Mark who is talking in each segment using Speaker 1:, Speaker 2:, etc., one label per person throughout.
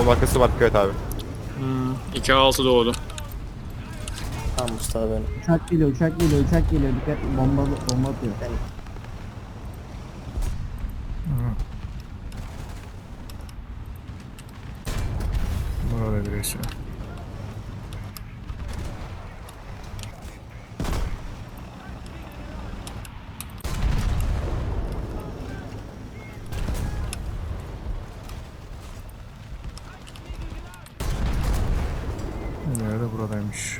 Speaker 1: Onun arkası var dikkat et abi.
Speaker 2: Hmm, 2-6 doğdu.
Speaker 3: Tamam Mustafa ben.
Speaker 4: Uçak geliyor, uçak geliyor, uçak geliyor. Dikkat bomba bomba atıyor.
Speaker 3: ben
Speaker 5: Böyle bir şey. Nerede buradaymış.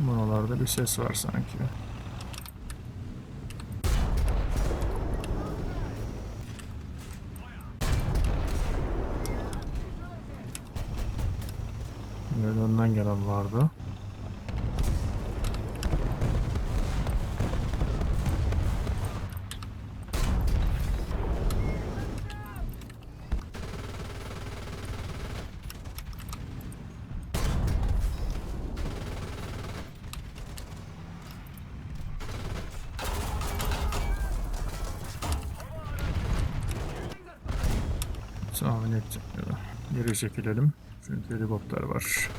Speaker 5: Buralarda bir ses var sanki. Nerede önden gelen vardı. Ya. Geri çekilelim. Çünkü helikopter var.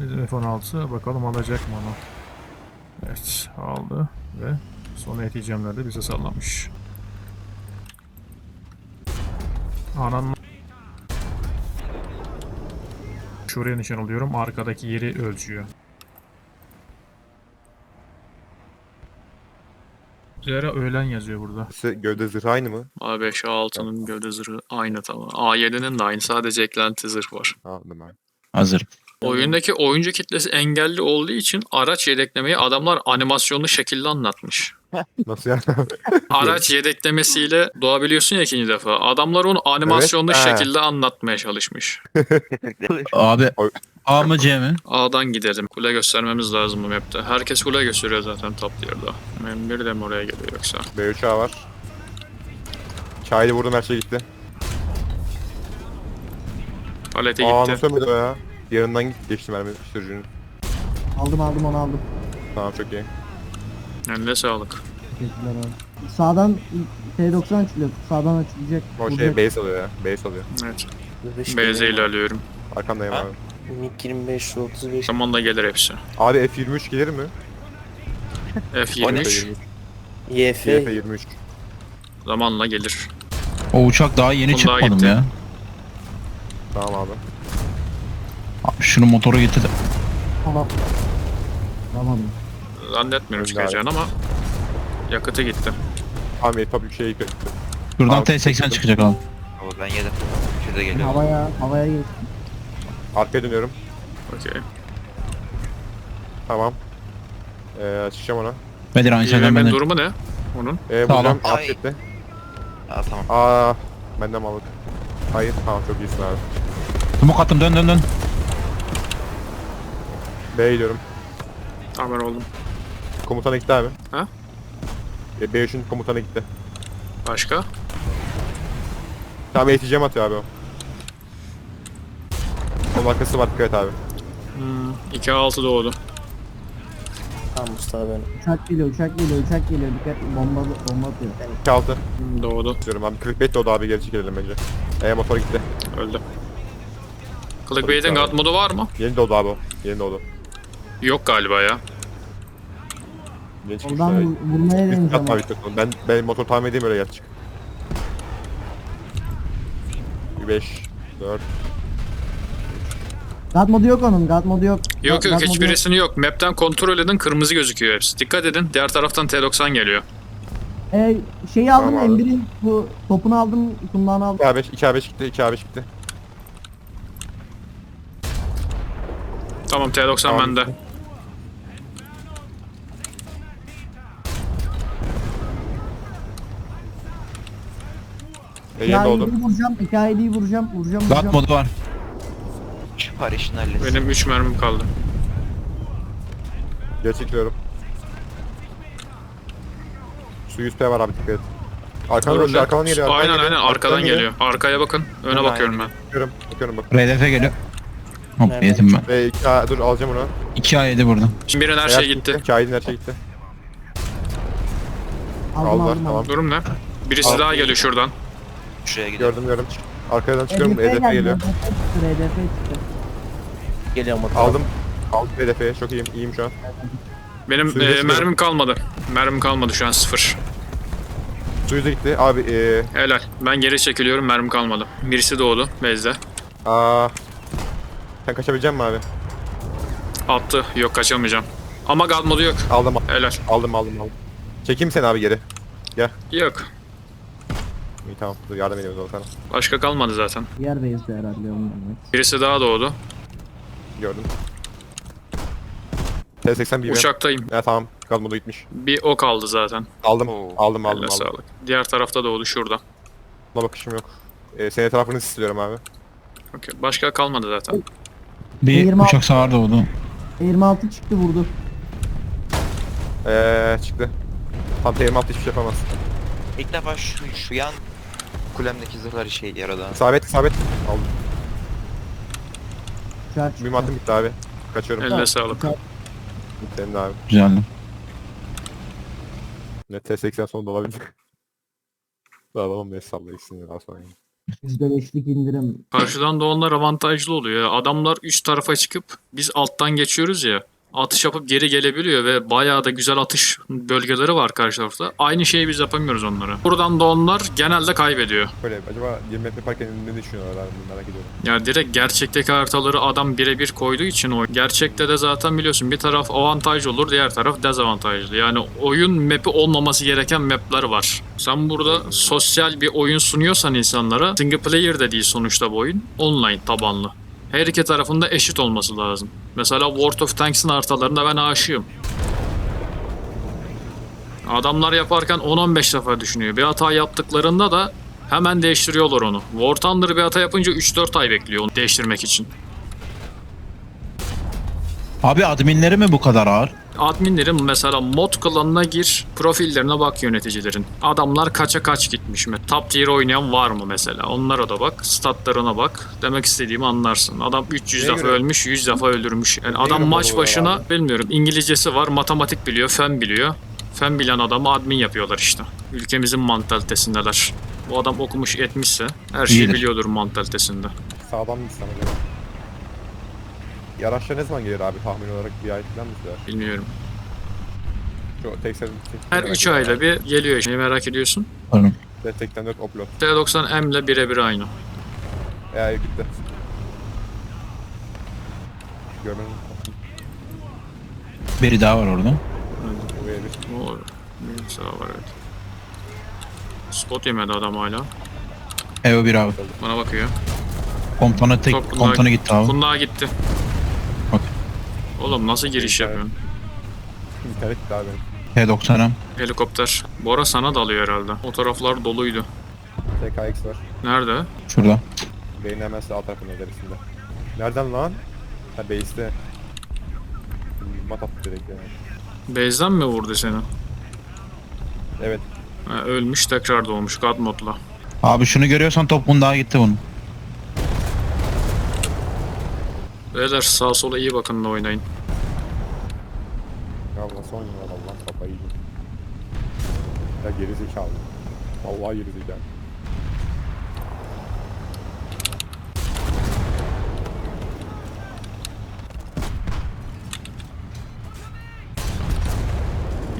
Speaker 5: Bizim F-16 bakalım alacak mı onu? Evet aldı ve son ehliyecemlerde bize sallamış. Ananın Şuraya nişan alıyorum. Arkadaki yeri ölçüyor. Zera öğlen yazıyor burada.
Speaker 1: Size gövde zırhı aynı mı?
Speaker 2: A5, A6'nın gövde zırhı aynı tamam. A7'nin de aynı sadece eklenti zırh var.
Speaker 1: Aldım ben.
Speaker 6: Hazır.
Speaker 2: Oyundaki oyuncu kitlesi engelli olduğu için araç yedeklemeyi adamlar animasyonlu şekilde anlatmış.
Speaker 1: Nasıl yani?
Speaker 2: Araç yedeklemesiyle doğabiliyorsun ya ikinci defa. Adamlar onu animasyonlu
Speaker 1: Evet,
Speaker 2: şekilde anlatmaya çalışmış.
Speaker 6: Abi
Speaker 1: Oy.
Speaker 6: A mı C mi?
Speaker 2: A'dan gidelim. Kule göstermemiz lazım bu map'te. Herkes kule gösteriyor zaten top tier'da. Benim biri de mi oraya geliyor yoksa?
Speaker 1: B3 A var. Çaylı vurdum her şey gitti.
Speaker 2: Palete
Speaker 1: Aa
Speaker 2: gitti.
Speaker 1: nasıl ölmedi o ya? Yanından git geçti mermi sürücünün.
Speaker 4: Aldım aldım onu aldım.
Speaker 1: Tamam çok iyi.
Speaker 2: Eline sağlık.
Speaker 4: Teşekkürler abi. Sağdan T90 açılıyor. Sağdan açılacak.
Speaker 1: O şey
Speaker 4: Vuracak.
Speaker 1: base alıyor ya. Base alıyor.
Speaker 2: Evet. BZ ilerliyorum.
Speaker 1: Arkandayım
Speaker 3: Ha?
Speaker 1: abi.
Speaker 3: MiG 25 35
Speaker 2: Zamanla gelir hepsi.
Speaker 1: Abi F23 gelir mi?
Speaker 2: F23
Speaker 3: YF
Speaker 1: YF23.
Speaker 2: zamanla gelir.
Speaker 6: O uçak daha yeni
Speaker 2: daha
Speaker 6: çıkmadım
Speaker 2: gitti.
Speaker 6: ya.
Speaker 1: Tamam abi.
Speaker 6: Abi şunu motoru getir.
Speaker 4: Tamam. Tamam.
Speaker 2: Zannetmiyorum
Speaker 1: Öyle
Speaker 2: çıkacağını ama yakıtı gitti.
Speaker 1: Tamam bir şey gitti.
Speaker 6: Şuradan
Speaker 1: Abi,
Speaker 6: T80
Speaker 1: çıktı.
Speaker 6: çıkacak abi.
Speaker 7: Ama ben yedim. Şurada geliyor.
Speaker 4: Havaya, havaya geç.
Speaker 1: Arkaya dönüyorum.
Speaker 2: Okey.
Speaker 1: Tamam. Ee, çıkacağım ona.
Speaker 6: Bedir aynı şeyden ben de.
Speaker 2: durumu ne? Onun.
Speaker 1: Ee,
Speaker 6: Tamam.
Speaker 1: vuracağım.
Speaker 7: Ay.
Speaker 1: Affetti.
Speaker 7: Aa tamam.
Speaker 1: Aa, benden malık. Hayır, tamam çok iyisin abi.
Speaker 6: Smoke attım dön dön dön.
Speaker 1: B'ye gidiyorum.
Speaker 2: Haber oldum.
Speaker 1: Komutana gitti abi.
Speaker 2: Ha?
Speaker 1: E, B3'ün komutana gitti.
Speaker 2: Başka?
Speaker 1: Tamam eğiteceğim atıyor abi o. Onun arkası var dikkat et abi.
Speaker 2: Hmm, 2-6 doğdu.
Speaker 3: Tamam Mustafa ben.
Speaker 4: Uçak geliyor, uçak geliyor, uçak geliyor. Dikkat bomba bomba atıyor.
Speaker 1: 2-6
Speaker 2: Hmm, Doğdu.
Speaker 1: diyorum abi. Clickbait de o da abi geri çekelim bence. E motor gitti.
Speaker 2: Öldü. Clickbait'in. God modu var mı?
Speaker 1: Yeni doğdu abi o. Yeni doğdu.
Speaker 2: Yok galiba ya.
Speaker 1: Çıkmış.
Speaker 4: Oradan vur- vurmaya deneyeceğim.
Speaker 1: atma. Ben, ben motor tahmin edeyim öyle yer çık. 5, 4,
Speaker 4: God modu yok onun, God modu yok.
Speaker 2: Yok
Speaker 4: God
Speaker 2: yok
Speaker 4: modu
Speaker 2: hiçbirisini yok. Map'ten kontrol edin kırmızı gözüküyor hepsi. Dikkat edin diğer taraftan T90 geliyor.
Speaker 4: Ee, şeyi aldım,
Speaker 1: Tamam abi.
Speaker 4: M1'in bu topunu aldım, kundağını aldım.
Speaker 1: 2 A5, 2 A5 gitti, 2 A5 gitti.
Speaker 2: Tamam T90
Speaker 1: Tamam.
Speaker 2: bende.
Speaker 1: E yeni
Speaker 4: Hikayeyi
Speaker 1: doğdu.
Speaker 4: vuracağım, hikayeyi vuracağım, vuracağım, vuracağım.
Speaker 6: modu var.
Speaker 7: Şu par işini halletsin.
Speaker 2: Benim 3 mermim kaldı.
Speaker 1: Geri çekiliyorum. Su 100p var abi dikkat et. Arkadan
Speaker 2: Öyle.
Speaker 1: koşuyor, arkadan geliyor.
Speaker 2: Aynen aynen arkadan
Speaker 1: geliyor.
Speaker 2: geliyor. Arkaya bakın. Öne
Speaker 7: Aynen.
Speaker 2: bakıyorum ben.
Speaker 1: Bakıyorum, bakıyorum bak.
Speaker 6: RDF geliyor. Hop
Speaker 3: Nereden
Speaker 6: yedim ben.
Speaker 1: Ve iki, aa, dur alacağım onu.
Speaker 6: 2 A yedi burada.
Speaker 2: Şimdi birinin her şey gitti.
Speaker 1: Kaidin her şey gitti.
Speaker 4: Aldım
Speaker 1: Aldılar
Speaker 4: aldım
Speaker 1: tamam.
Speaker 2: Durum ne? Birisi daha geliyor şuradan.
Speaker 7: Şuraya gidelim.
Speaker 1: Gördüm gördüm. Arkadan çıkıyorum.
Speaker 4: EDF
Speaker 1: EDF
Speaker 4: geldi,
Speaker 1: geliyor.
Speaker 4: EDF çıktı.
Speaker 3: Geliyor motor.
Speaker 1: Aldım. Aldım EDF'ye. Çok iyiyim. İyiyim şu an.
Speaker 2: Benim e, mermim kalmadı. Mermim kalmadı şu an sıfır.
Speaker 1: Suyuza gitti. Abi eee
Speaker 2: Helal. Ben geri çekiliyorum mermim kalmadı. Birisi doğdu bezde.
Speaker 1: aa sen kaçabilecek misin abi?
Speaker 2: Attı. Yok kaçamayacağım. Ama God modu yok.
Speaker 1: Aldım
Speaker 2: Helal.
Speaker 1: aldım aldım aldım. Çekeyim seni abi geri.
Speaker 2: Yok.
Speaker 1: İyi tamam. Dur yardım ediyoruz o sana.
Speaker 2: Başka kalmadı zaten.
Speaker 4: Diğer base'de herhalde onun demek.
Speaker 2: Birisi daha doğdu.
Speaker 1: Gördüm. T80 bir
Speaker 2: Uçaktayım.
Speaker 1: Ya tamam. Gaz modu gitmiş.
Speaker 2: Bir o kaldı zaten.
Speaker 1: Aldım.
Speaker 7: Oo.
Speaker 1: Aldım aldım
Speaker 2: Eline
Speaker 1: aldım.
Speaker 2: sağlık. Diğer tarafta doğdu şurada.
Speaker 1: Buna bakışım yok. Ee, senin etrafını istiyorum abi.
Speaker 2: Okey. Başka kalmadı zaten.
Speaker 6: Bir
Speaker 4: 26.
Speaker 6: uçak savar doğdu.
Speaker 4: 26 çıktı vurdu.
Speaker 1: Eee çıktı. Tam T26 hiçbir şey yapamaz.
Speaker 7: İlk defa şu, şu yan kulemdeki zırhlar işe yaradı. ha.
Speaker 1: İsabet isabet. Aldım.
Speaker 4: Uçağı çıktı.
Speaker 1: Mühimmatım bitti abi. Kaçıyorum.
Speaker 2: Eline sağlık.
Speaker 1: Senin de abi.
Speaker 6: Güzeldi.
Speaker 1: Ne T80 sonunda olabilir. Daha babam ne sallayısın ya daha sonra.
Speaker 4: %5'lik indirim.
Speaker 2: Karşıdan doğanlar avantajlı oluyor. ya. Adamlar üst tarafa çıkıp biz alttan geçiyoruz ya. Atış yapıp geri gelebiliyor ve bayağı da güzel atış bölgeleri var karşı tarafta. Aynı şeyi biz yapamıyoruz onlara. Buradan doğanlar genelde kaybediyor.
Speaker 1: Böyle acaba 20 metre parken ne düşünüyorlar abi merak ediyorum.
Speaker 2: Direkt gerçekteki haritaları adam birebir koyduğu için o gerçekte de zaten biliyorsun bir taraf avantaj olur diğer taraf dezavantajlı. Yani oyun map'i olmaması gereken map'ler var. Sen burada sosyal bir oyun sunuyorsan insanlara single player de değil sonuçta bu oyun. Online tabanlı. Her iki tarafında eşit olması lazım. Mesela World of Tanks'in haritalarında ben aşığım. Adamlar yaparken 10-15 defa düşünüyor. Bir hata yaptıklarında da Hemen değiştiriyorlar onu. War Thunder bir hata yapınca 3-4 ay bekliyor onu değiştirmek için.
Speaker 6: Abi adminleri mi bu kadar ağır?
Speaker 2: Adminlerin mesela mod klanına gir, profillerine bak yöneticilerin. Adamlar kaça kaç gitmiş mi? Top tier oynayan var mı mesela? Onlara da bak, statlarına bak. Demek istediğimi anlarsın. Adam 300
Speaker 1: Neye
Speaker 2: defa
Speaker 1: göre?
Speaker 2: ölmüş, 100 defa öldürmüş. Yani
Speaker 1: Neye
Speaker 2: adam maç başına
Speaker 1: abi?
Speaker 2: bilmiyorum. İngilizcesi var, matematik biliyor, fen biliyor. Fen bilen adamı admin yapıyorlar işte. Ülkemizin mantalitesindeler. Bu adam okumuş etmişse her şeyi
Speaker 6: İyidir.
Speaker 2: biliyordur mantalitesinde.
Speaker 1: Sağdan mı sana göre? Yaraşlar ne zaman gelir abi tahmin olarak bir ay falan mı sürer?
Speaker 2: Bilmiyorum.
Speaker 1: Şu tek sen
Speaker 2: Her 3 ayda bir geliyor. Neyi merak ediyorsun?
Speaker 6: Sanırım.
Speaker 1: Destekten 4 upload.
Speaker 2: T90M ile birebir aynı.
Speaker 1: Eee gitti. Görmenin
Speaker 6: Biri daha var orada.
Speaker 1: buraya bir.
Speaker 2: O bir sağ var evet. Spot yemedi adam hala.
Speaker 6: Evo bir abi.
Speaker 2: Bana bakıyor.
Speaker 6: Komutanı tek
Speaker 2: Çok
Speaker 6: gitti abi.
Speaker 2: Kundağa gitti. Oğlum nasıl giriş
Speaker 1: Evet.
Speaker 2: yapıyorsun?
Speaker 1: İnternet gitti abi benim.
Speaker 6: T90'ım.
Speaker 2: Helikopter. Bora sana dalıyor herhalde. O taraflar doluydu.
Speaker 1: TKX var.
Speaker 2: Nerede?
Speaker 6: Şurada.
Speaker 1: Beynin hemen sağ tarafında ilerisinde. Nereden lan? Ha base'te. Mat attı direkt yani.
Speaker 2: Base'den mi vurdu seni?
Speaker 1: Evet.
Speaker 2: Ha, ölmüş tekrar doğmuş God modla.
Speaker 6: Abi şunu görüyorsan top bundağa gitti bunun.
Speaker 2: Beyler sağa sola iyi bakın da oynayın.
Speaker 1: Ya son yıl Allah kafayı yiyeyim. Ya geri zekalı. Vallahi geri zekalı.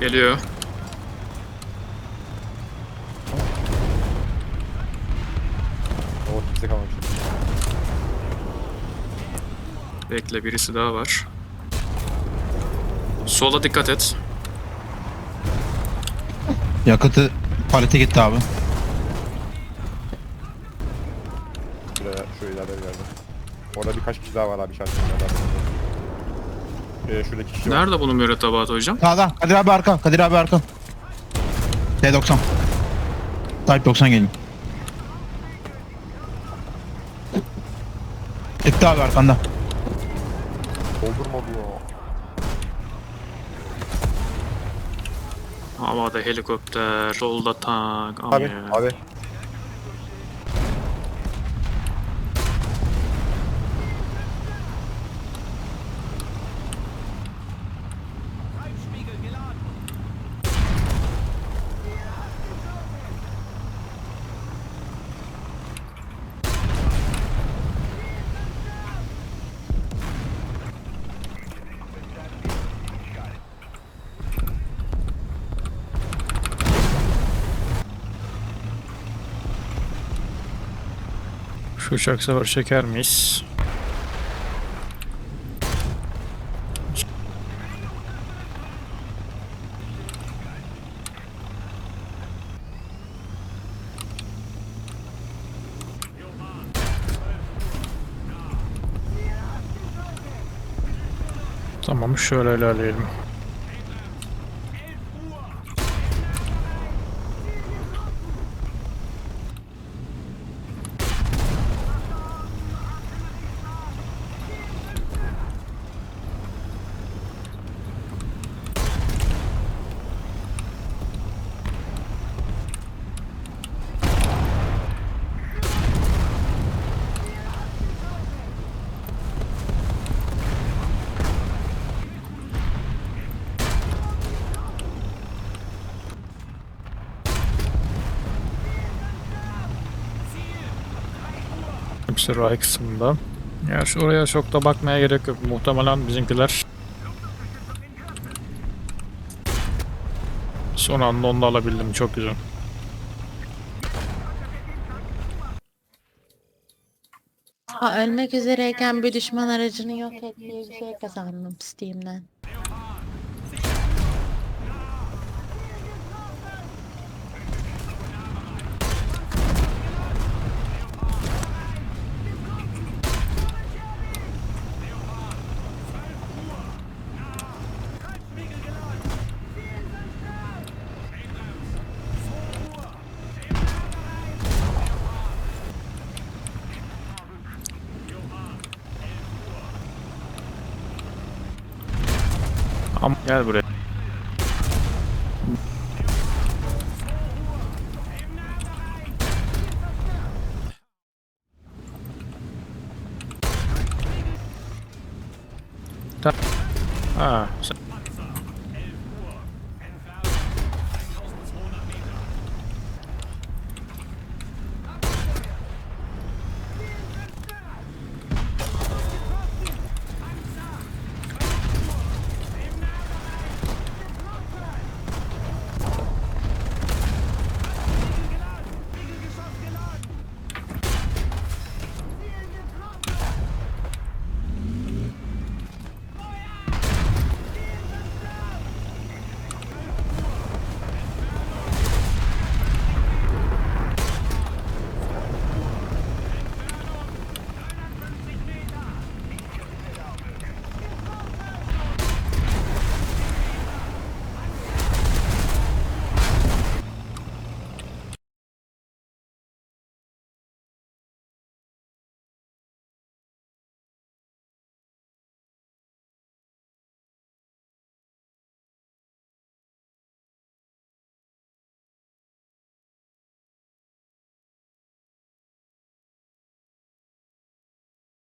Speaker 2: Geliyor.
Speaker 1: O kimse kalmamış.
Speaker 2: Bekle birisi daha var. Sola dikkat et.
Speaker 6: Yakıtı palete gitti abi.
Speaker 1: Şuraya, şu ileride bir yerde. Orada birkaç kişi daha var abi şarkının Ee, şuradaki kişi var.
Speaker 2: Nerede bunun mürettebatı hocam?
Speaker 6: Sağda. Kadir abi arka. Kadir abi arka. T90. Type 90 geliyor. Gitti abi arkanda.
Speaker 1: Doldurma diyor.
Speaker 2: Havada helikopter, solda tank.
Speaker 1: Abi,
Speaker 2: ya.
Speaker 1: abi.
Speaker 2: Şu uçak sefer çeker miyiz? Tamam şöyle ilerleyelim. Hepsi ray kısmında. Ya şu oraya çok da bakmaya gerek yok. Muhtemelen bizimkiler Son anda onu da alabildim. Çok güzel.
Speaker 8: Ha, ölmek üzereyken bir düşman aracını yok et bir şey kazandım Steam'den.
Speaker 2: Ama gel buraya. Ha, sen-